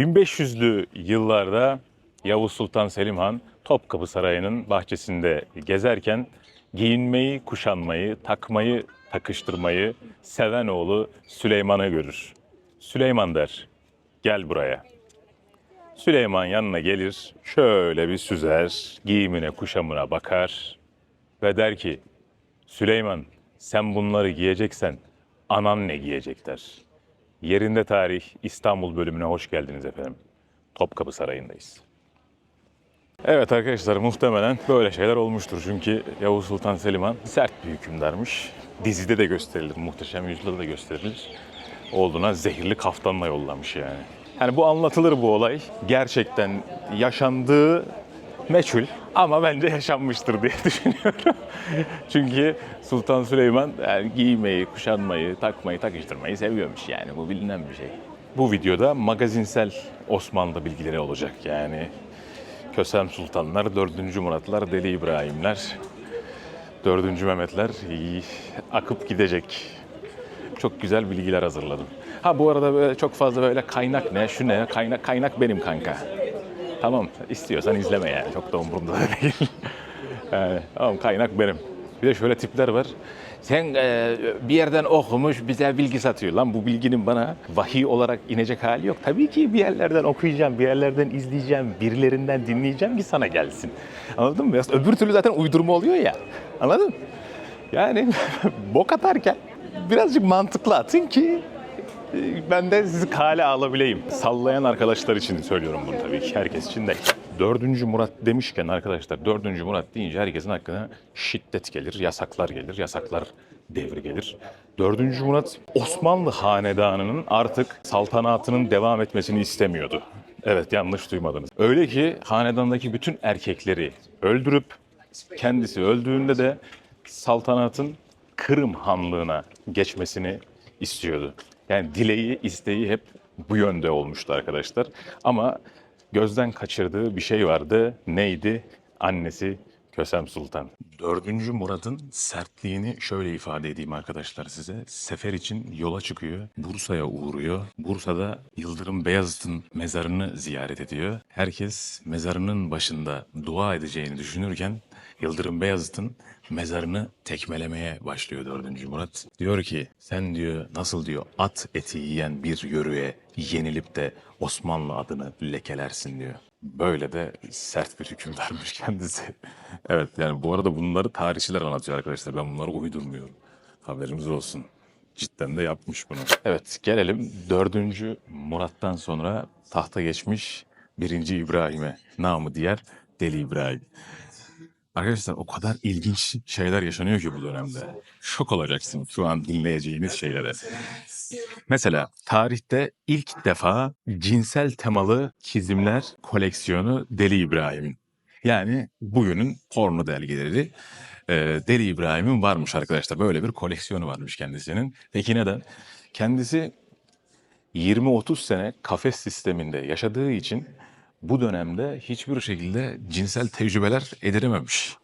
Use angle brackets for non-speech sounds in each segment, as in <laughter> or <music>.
1500'lü yıllarda Yavuz Sultan Selim Han Topkapı Sarayı'nın bahçesinde gezerken giyinmeyi, kuşanmayı, takmayı, takıştırmayı seven oğlu Süleyman'ı görür. Süleyman der, gel buraya. Süleyman yanına gelir, şöyle bir süzer, giyimine kuşamına bakar ve der ki, Süleyman sen bunları giyeceksen anan ne giyecek der. Yerinde Tarih İstanbul bölümüne hoş geldiniz efendim. Topkapı Sarayı'ndayız. Evet arkadaşlar muhtemelen böyle şeyler olmuştur. Çünkü Yavuz Sultan Selim Han sert bir hükümdarmış. Dizide de gösterilir, muhteşem yüzyılda da gösterilir. Oğluna zehirli kaftanla yollamış yani. Yani bu anlatılır bu olay. Gerçekten yaşandığı meçhul ama bence yaşanmıştır diye <laughs> düşünüyorum. Çünkü Sultan Süleyman yani giymeyi, kuşanmayı, takmayı, takıştırmayı seviyormuş yani bu bilinen bir şey. Bu videoda magazinsel Osmanlı bilgileri olacak yani. Kösem Sultanlar, 4. Muratlar, Deli İbrahimler, 4. Mehmetler akıp gidecek. Çok güzel bilgiler hazırladım. Ha bu arada böyle çok fazla böyle kaynak ne, şu ne, kaynak kaynak benim kanka. Tamam istiyorsan izleme yani çok da umurumda da değil. yani, <laughs> tamam kaynak benim. Bir de şöyle tipler var. Sen e, bir yerden okumuş bize bilgi satıyor. Lan bu bilginin bana vahiy olarak inecek hali yok. Tabii ki bir yerlerden okuyacağım, bir yerlerden izleyeceğim, birilerinden dinleyeceğim ki sana gelsin. Anladın mı? Öbür türlü zaten uydurma oluyor ya. Anladın? Yani <laughs> bok atarken birazcık mantıklı atın ki ben de sizi kale alabileyim. Sallayan arkadaşlar için söylüyorum bunu tabii ki. Herkes için değil. Dördüncü Murat demişken arkadaşlar, dördüncü Murat deyince herkesin aklına şiddet gelir, yasaklar gelir, yasaklar devri gelir. Dördüncü Murat Osmanlı hanedanının artık saltanatının devam etmesini istemiyordu. Evet yanlış duymadınız. Öyle ki hanedandaki bütün erkekleri öldürüp kendisi öldüğünde de saltanatın Kırım Hanlığı'na geçmesini istiyordu. Yani dileği, isteği hep bu yönde olmuştu arkadaşlar. Ama gözden kaçırdığı bir şey vardı. Neydi? Annesi Kösem Sultan. Dördüncü Murat'ın sertliğini şöyle ifade edeyim arkadaşlar size. Sefer için yola çıkıyor. Bursa'ya uğruyor. Bursa'da Yıldırım Beyazıt'ın mezarını ziyaret ediyor. Herkes mezarının başında dua edeceğini düşünürken Yıldırım Beyazıt'ın mezarını tekmelemeye başlıyor 4. Murat. Diyor ki sen diyor nasıl diyor at eti yiyen bir yörüye yenilip de Osmanlı adını lekelersin diyor. Böyle de sert bir hükümdarmış <laughs> kendisi. evet yani bu arada bunları tarihçiler anlatıyor arkadaşlar. Ben bunları uydurmuyorum. Haberimiz olsun. Cidden de yapmış bunu. Evet gelelim 4. Murat'tan sonra tahta geçmiş 1. İbrahim'e. Namı diğer Deli İbrahim. Arkadaşlar o kadar ilginç şeyler yaşanıyor ki bu dönemde. Şok olacaksın şu an dinleyeceğiniz şeylere. Mesela tarihte ilk defa cinsel temalı çizimler koleksiyonu Deli İbrahim'in. Yani bugünün porno dergileri e, Deli İbrahim'in varmış arkadaşlar. Böyle bir koleksiyonu varmış kendisinin. Peki neden? Kendisi 20-30 sene kafes sisteminde yaşadığı için bu dönemde hiçbir şekilde cinsel tecrübeler edinememiş.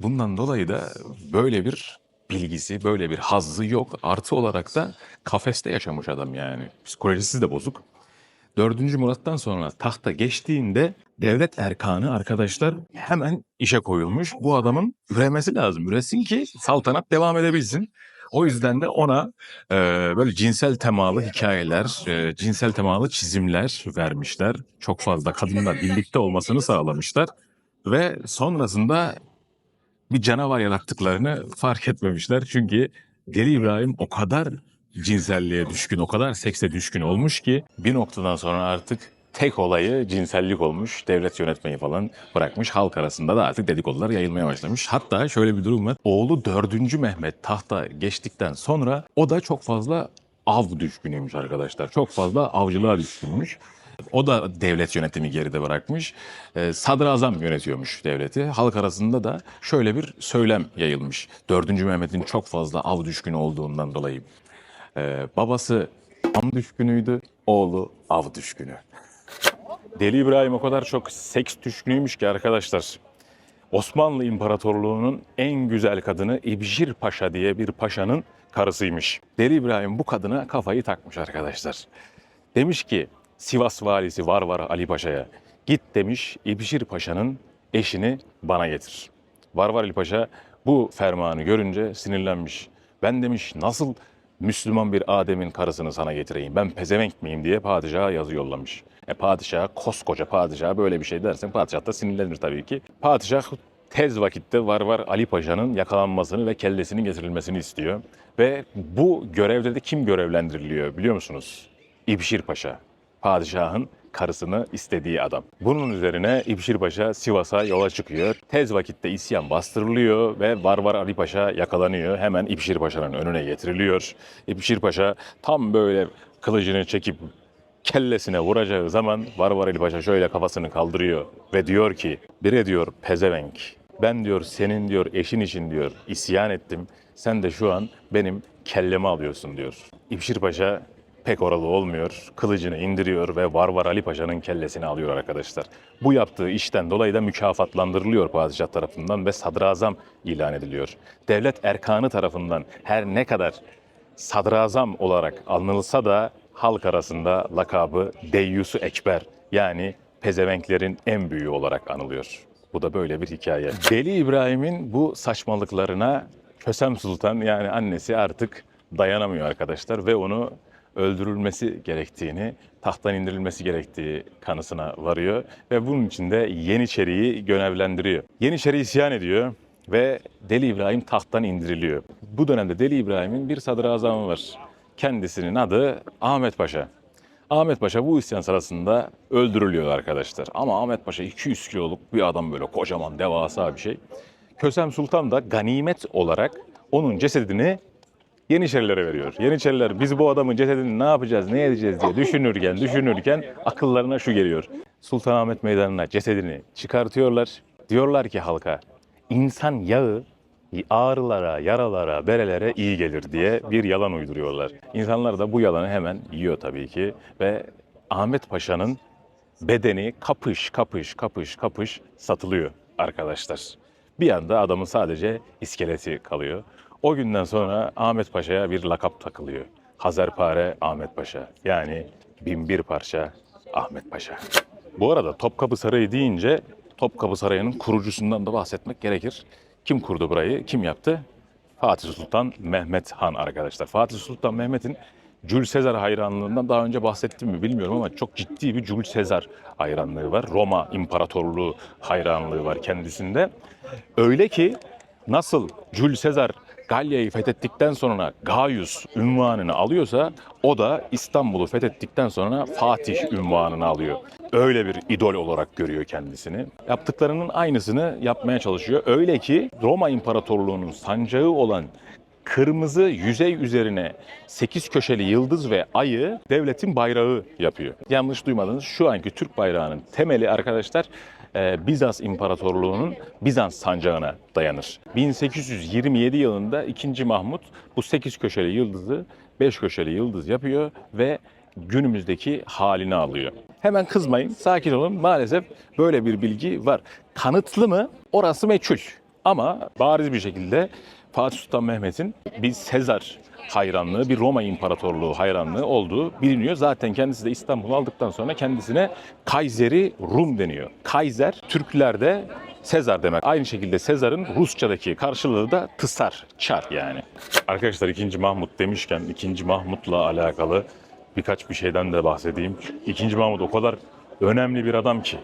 Bundan dolayı da böyle bir bilgisi, böyle bir hazzı yok. Artı olarak da kafeste yaşamış adam yani. Psikolojisi de bozuk. 4. Murat'tan sonra tahta geçtiğinde devlet erkanı arkadaşlar hemen işe koyulmuş. Bu adamın üremesi lazım. Üresin ki saltanat devam edebilsin. O yüzden de ona e, böyle cinsel temalı hikayeler, e, cinsel temalı çizimler vermişler. Çok fazla kadınla birlikte olmasını sağlamışlar. Ve sonrasında bir canavar yarattıklarını fark etmemişler. Çünkü Deli İbrahim o kadar cinselliğe düşkün, o kadar sekse düşkün olmuş ki bir noktadan sonra artık tek olayı cinsellik olmuş. Devlet yönetmeyi falan bırakmış. Halk arasında da artık dedikodular yayılmaya başlamış. Hatta şöyle bir durum var. Oğlu 4. Mehmet tahta geçtikten sonra o da çok fazla av düşkünüymüş arkadaşlar. Çok fazla avcılığa düşkünmüş. O da devlet yönetimi geride bırakmış. Ee, sadrazam yönetiyormuş devleti. Halk arasında da şöyle bir söylem yayılmış. 4. Mehmet'in çok fazla av düşkünü olduğundan dolayı. Ee, babası am düşkünüydü, oğlu av düşkünü. Deli İbrahim o kadar çok seks düşkünüymüş ki arkadaşlar. Osmanlı İmparatorluğu'nun en güzel kadını İbjir Paşa diye bir paşanın karısıymış. Deli İbrahim bu kadına kafayı takmış arkadaşlar. Demiş ki Sivas valisi Varvar Ali Paşa'ya git demiş İbişir Paşa'nın eşini bana getir. Varvar Ali Paşa bu fermanı görünce sinirlenmiş. Ben demiş nasıl Müslüman bir Adem'in karısını sana getireyim ben pezevenk miyim diye padişaha yazı yollamış. E padişah koskoca padişah böyle bir şey dersen padişah da sinirlenir tabii ki. Padişah tez vakitte Varvar Ali Paşa'nın yakalanmasını ve kellesinin getirilmesini istiyor. Ve bu görevde de kim görevlendiriliyor biliyor musunuz? İbşir Paşa. Padişahın karısını istediği adam. Bunun üzerine İbşir Paşa Sivas'a yola çıkıyor. Tez vakitte isyan bastırılıyor ve Varvar Ali Paşa yakalanıyor. Hemen İbşir Paşa'nın önüne getiriliyor. İbşir Paşa tam böyle kılıcını çekip kellesine vuracağı zaman Varvar Ali Paşa şöyle kafasını kaldırıyor ve diyor ki bire diyor pezevenk ben diyor senin diyor eşin için diyor isyan ettim. Sen de şu an benim kellemi alıyorsun diyor. İbşir Paşa pek oralı olmuyor. Kılıcını indiriyor ve Varvar Ali Paşa'nın kellesini alıyor arkadaşlar. Bu yaptığı işten dolayı da mükafatlandırılıyor padişah tarafından ve sadrazam ilan ediliyor. Devlet erkanı tarafından her ne kadar sadrazam olarak anılsa da halk arasında lakabı Deyyusu Ekber yani pezevenklerin en büyüğü olarak anılıyor. Bu da böyle bir hikaye. <laughs> Deli İbrahim'in bu saçmalıklarına Kösem Sultan yani annesi artık dayanamıyor arkadaşlar ve onu öldürülmesi gerektiğini, tahttan indirilmesi gerektiği kanısına varıyor ve bunun için de Yeniçeri'yi görevlendiriyor. Yeniçeri isyan ediyor ve Deli İbrahim tahttan indiriliyor. Bu dönemde Deli İbrahim'in bir sadrazamı var. Kendisinin adı Ahmet Paşa. Ahmet Paşa bu isyan sırasında öldürülüyor arkadaşlar. Ama Ahmet Paşa 200 kiloluk bir adam böyle kocaman devasa bir şey. Kösem Sultan da ganimet olarak onun cesedini Yeniçerilere veriyor. Yeniçeriler biz bu adamın cesedini ne yapacağız, ne edeceğiz diye düşünürken, düşünürken akıllarına şu geliyor. Sultanahmet Meydanı'na cesedini çıkartıyorlar. Diyorlar ki halka, insan yağı ağrılara, yaralara, berelere iyi gelir diye bir yalan uyduruyorlar. İnsanlar da bu yalanı hemen yiyor tabii ki ve Ahmet Paşa'nın bedeni kapış kapış kapış kapış satılıyor arkadaşlar. Bir anda adamın sadece iskeleti kalıyor. O günden sonra Ahmet Paşa'ya bir lakap takılıyor. Hazarpare Ahmet Paşa. Yani binbir parça Ahmet Paşa. Bu arada Topkapı Sarayı deyince Topkapı Sarayı'nın kurucusundan da bahsetmek gerekir. Kim kurdu burayı? Kim yaptı? Fatih Sultan Mehmet Han arkadaşlar. Fatih Sultan Mehmet'in Jules Sezar hayranlığından daha önce bahsettim mi bilmiyorum ama çok ciddi bir Jules Sezar hayranlığı var. Roma İmparatorluğu hayranlığı var kendisinde. Öyle ki nasıl Jules Sezar Galya'yı fethettikten sonra Gaius ünvanını alıyorsa o da İstanbul'u fethettikten sonra Fatih ünvanını alıyor. Öyle bir idol olarak görüyor kendisini. Yaptıklarının aynısını yapmaya çalışıyor. Öyle ki Roma İmparatorluğu'nun sancağı olan kırmızı yüzey üzerine 8 köşeli yıldız ve ayı devletin bayrağı yapıyor. Yanlış duymadınız şu anki Türk bayrağının temeli arkadaşlar e, Bizans İmparatorluğu'nun Bizans sancağına dayanır. 1827 yılında 2. Mahmut bu 8 köşeli yıldızı 5 köşeli yıldız yapıyor ve günümüzdeki halini alıyor. Hemen kızmayın, sakin olun. Maalesef böyle bir bilgi var. Kanıtlı mı? Orası meçhul. Ama bariz bir şekilde Fatih Sultan Mehmet'in bir Sezar hayranlığı, bir Roma İmparatorluğu hayranlığı olduğu biliniyor. Zaten kendisi de İstanbul'u aldıktan sonra kendisine Kayseri Rum deniyor. Kaiser Türklerde Sezar demek. Aynı şekilde Sezar'ın Rusçadaki karşılığı da Tısar, Çar yani. Arkadaşlar 2. Mahmut demişken 2. Mahmut'la alakalı birkaç bir şeyden de bahsedeyim. 2. Mahmut o kadar önemli bir adam ki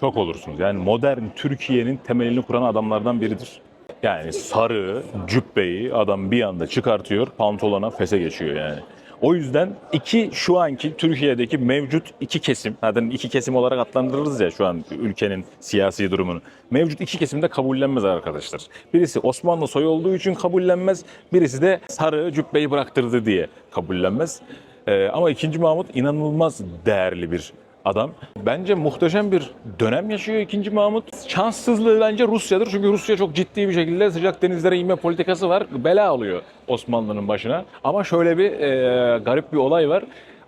şok olursunuz. Yani modern Türkiye'nin temelini kuran adamlardan biridir. Yani sarı cübbeyi adam bir anda çıkartıyor, pantolona fese geçiyor yani. O yüzden iki şu anki Türkiye'deki mevcut iki kesim, zaten iki kesim olarak adlandırırız ya şu an ülkenin siyasi durumunu. Mevcut iki kesim de kabullenmez arkadaşlar. Birisi Osmanlı soyu olduğu için kabullenmez, birisi de sarı cübbeyi bıraktırdı diye kabullenmez. Ee, ama 2. Mahmut inanılmaz değerli bir adam. Bence muhteşem bir dönem yaşıyor 2. Mahmut. Şanssızlığı bence Rusya'dır. Çünkü Rusya çok ciddi bir şekilde sıcak denizlere inme politikası var. Bela oluyor Osmanlı'nın başına. Ama şöyle bir e, garip bir olay var.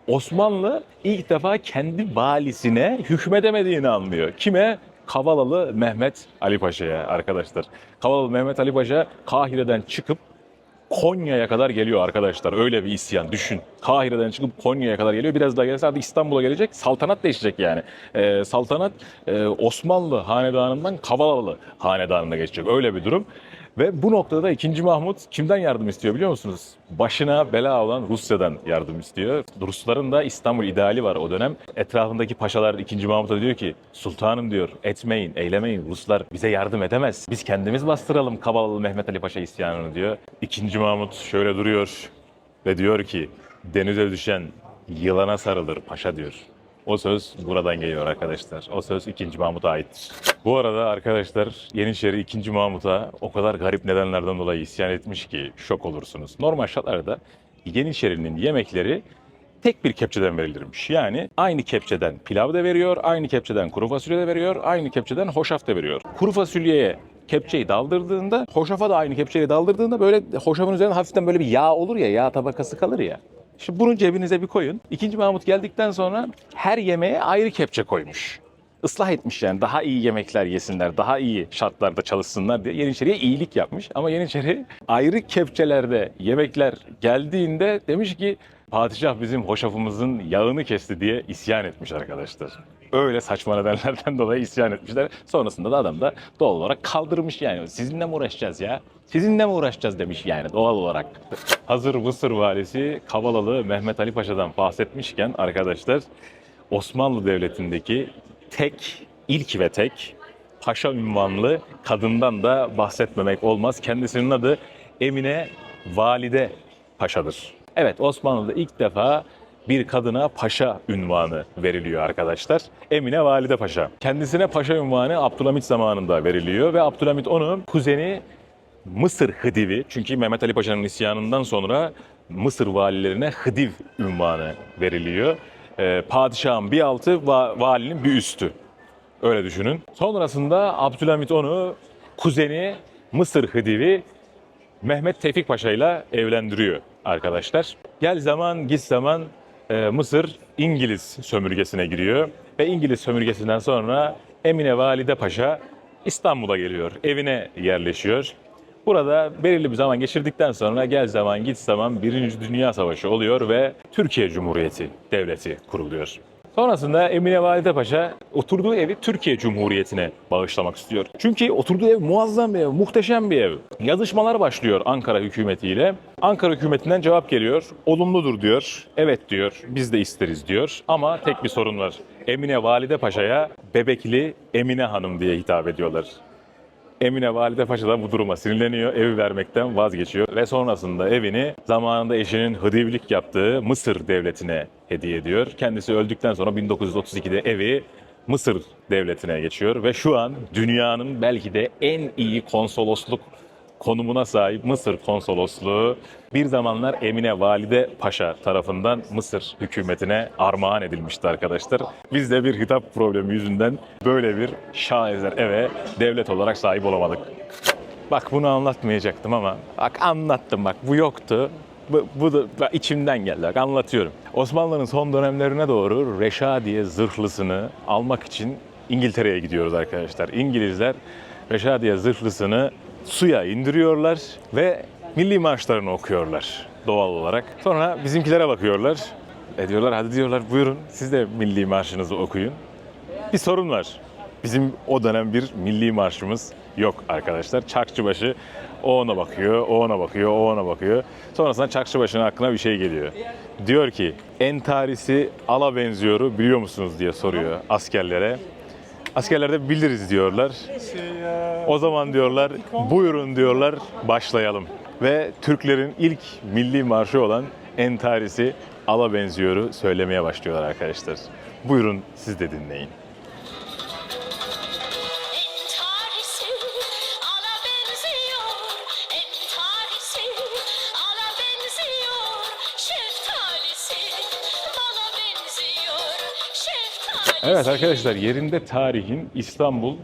Osmanlı ilk defa kendi valisine hükmedemediğini anlıyor. Kime? Kavalalı Mehmet Ali Paşa'ya arkadaşlar. Kavalalı Mehmet Ali Paşa Kahire'den çıkıp Konya'ya kadar geliyor arkadaşlar. Öyle bir isyan düşün. Kahire'den çıkıp Konya'ya kadar geliyor. Biraz daha gelirse artık İstanbul'a gelecek. Saltanat değişecek yani. Ee, saltanat e, Osmanlı hanedanından Kavalalı hanedanına geçecek. Öyle bir durum. Ve bu noktada da 2. Mahmut kimden yardım istiyor biliyor musunuz? Başına bela olan Rusya'dan yardım istiyor. Rusların da İstanbul ideali var o dönem. Etrafındaki paşalar 2. Mahmut'a diyor ki Sultanım diyor etmeyin, eylemeyin. Ruslar bize yardım edemez. Biz kendimiz bastıralım Kabalalı Mehmet Ali Paşa isyanını diyor. 2. Mahmut şöyle duruyor ve diyor ki denize düşen yılana sarılır paşa diyor. O söz buradan geliyor arkadaşlar. O söz 2. Mahmut'a aittir. Bu arada arkadaşlar Yeniçeri 2. Mahmut'a o kadar garip nedenlerden dolayı isyan etmiş ki şok olursunuz. Normal şartlarda Yeniçeri'nin yemekleri tek bir kepçeden verilirmiş. Yani aynı kepçeden pilav da veriyor, aynı kepçeden kuru fasulye de veriyor, aynı kepçeden hoşaf da veriyor. Kuru fasulyeye kepçeyi daldırdığında, hoşafa da aynı kepçeyi daldırdığında böyle hoşafın üzerinde hafiften böyle bir yağ olur ya, yağ tabakası kalır ya. Şimdi bunu cebinize bir koyun. İkinci Mahmut geldikten sonra her yemeğe ayrı kepçe koymuş. Islah etmiş yani daha iyi yemekler yesinler, daha iyi şartlarda çalışsınlar diye Yeniçeri'ye iyilik yapmış. Ama Yeniçeri ayrı kepçelerde yemekler geldiğinde demiş ki padişah bizim hoşafımızın yağını kesti diye isyan etmiş arkadaşlar. Öyle saçma nedenlerden <laughs> dolayı isyan etmişler. Sonrasında da adam da doğal olarak kaldırmış yani. Sizinle mi uğraşacağız ya? Sizinle mi uğraşacağız demiş yani doğal olarak. Hazır Mısır valisi Kavalalı Mehmet Ali Paşa'dan bahsetmişken arkadaşlar Osmanlı Devleti'ndeki tek, ilk ve tek paşa ünvanlı kadından da bahsetmemek olmaz. Kendisinin adı Emine Valide Paşa'dır. Evet Osmanlı'da ilk defa bir kadına paşa ünvanı veriliyor arkadaşlar. Emine Valide Paşa. Kendisine paşa ünvanı Abdülhamit zamanında veriliyor ve Abdülhamit onu kuzeni Mısır Hıdivi çünkü Mehmet Ali Paşa'nın isyanından sonra Mısır valilerine Hıdiv ünvanı veriliyor. Ee, padişahın bir altı, va- valinin bir üstü. Öyle düşünün. Sonrasında Abdülhamit onu kuzeni Mısır Hıdivi Mehmet Tevfik Paşa ile evlendiriyor arkadaşlar. Gel zaman git zaman Mısır İngiliz sömürgesine giriyor ve İngiliz sömürgesinden sonra Emine Valide Paşa İstanbul'a geliyor. Evine yerleşiyor. Burada belirli bir zaman geçirdikten sonra gel zaman git zaman Birinci Dünya Savaşı oluyor ve Türkiye Cumhuriyeti Devleti kuruluyor. Sonrasında Emine Valide Paşa oturduğu evi Türkiye Cumhuriyeti'ne bağışlamak istiyor. Çünkü oturduğu ev muazzam bir ev, muhteşem bir ev. Yazışmalar başlıyor Ankara hükümetiyle. Ankara hükümetinden cevap geliyor. Olumludur diyor. Evet diyor. Biz de isteriz diyor. Ama tek bir sorun var. Emine Valide Paşa'ya Bebekli Emine Hanım diye hitap ediyorlar. Emine Valide Paşa da bu duruma sinirleniyor, evi vermekten vazgeçiyor ve sonrasında evini zamanında eşinin hıdivlik yaptığı Mısır devletine hediye ediyor. Kendisi öldükten sonra 1932'de evi Mısır devletine geçiyor ve şu an dünyanın belki de en iyi konsolosluk konumuna sahip Mısır konsolosluğu bir zamanlar Emine Valide Paşa tarafından Mısır hükümetine armağan edilmişti arkadaşlar. Biz de bir hitap problemi yüzünden böyle bir şaheser eve devlet olarak sahip olamadık. Bak bunu anlatmayacaktım ama bak anlattım bak bu yoktu. Bu, bu da içimden geldi bak anlatıyorum. Osmanlı'nın son dönemlerine doğru Reşadiye zırhlısını almak için İngiltere'ye gidiyoruz arkadaşlar. İngilizler Reşadiye zırhlısını suya indiriyorlar ve milli marşlarını okuyorlar doğal olarak. Sonra bizimkilere bakıyorlar. E diyorlar hadi diyorlar buyurun siz de milli marşınızı okuyun. Bir sorun var. Bizim o dönem bir milli marşımız yok arkadaşlar. Çarkçıbaşı o ona bakıyor, o ona bakıyor, o ona bakıyor. Sonrasında Çarkçıbaşı'nın aklına bir şey geliyor. Diyor ki entarisi ala benziyoru biliyor musunuz diye soruyor askerlere. Askerler de biliriz diyorlar. O zaman diyorlar buyurun diyorlar başlayalım. Ve Türklerin ilk milli marşı olan entarisi ala benziyoru söylemeye başlıyorlar arkadaşlar. Buyurun siz de dinleyin. Evet arkadaşlar yerinde tarihin İstanbul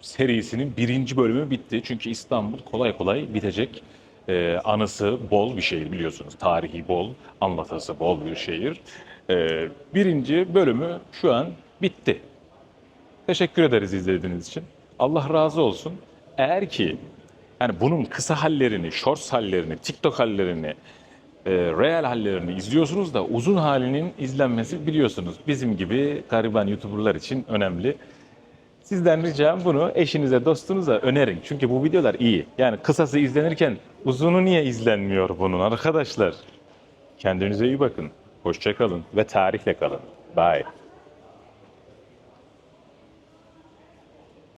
serisinin birinci bölümü bitti. Çünkü İstanbul kolay kolay bitecek. Ee, anısı bol bir şehir biliyorsunuz. Tarihi bol, anlatısı bol bir şehir. Ee, birinci bölümü şu an bitti. Teşekkür ederiz izlediğiniz için. Allah razı olsun. Eğer ki Yani bunun kısa hallerini, shorts hallerini, TikTok hallerini, e, real hallerini izliyorsunuz da uzun halinin izlenmesi biliyorsunuz bizim gibi gariban YouTuber'lar için önemli. Sizden ricam bunu eşinize, dostunuza önerin. Çünkü bu videolar iyi. Yani kısası izlenirken uzunu niye izlenmiyor bunun arkadaşlar? Kendinize iyi bakın. Hoşça kalın ve tarihle kalın. Bye.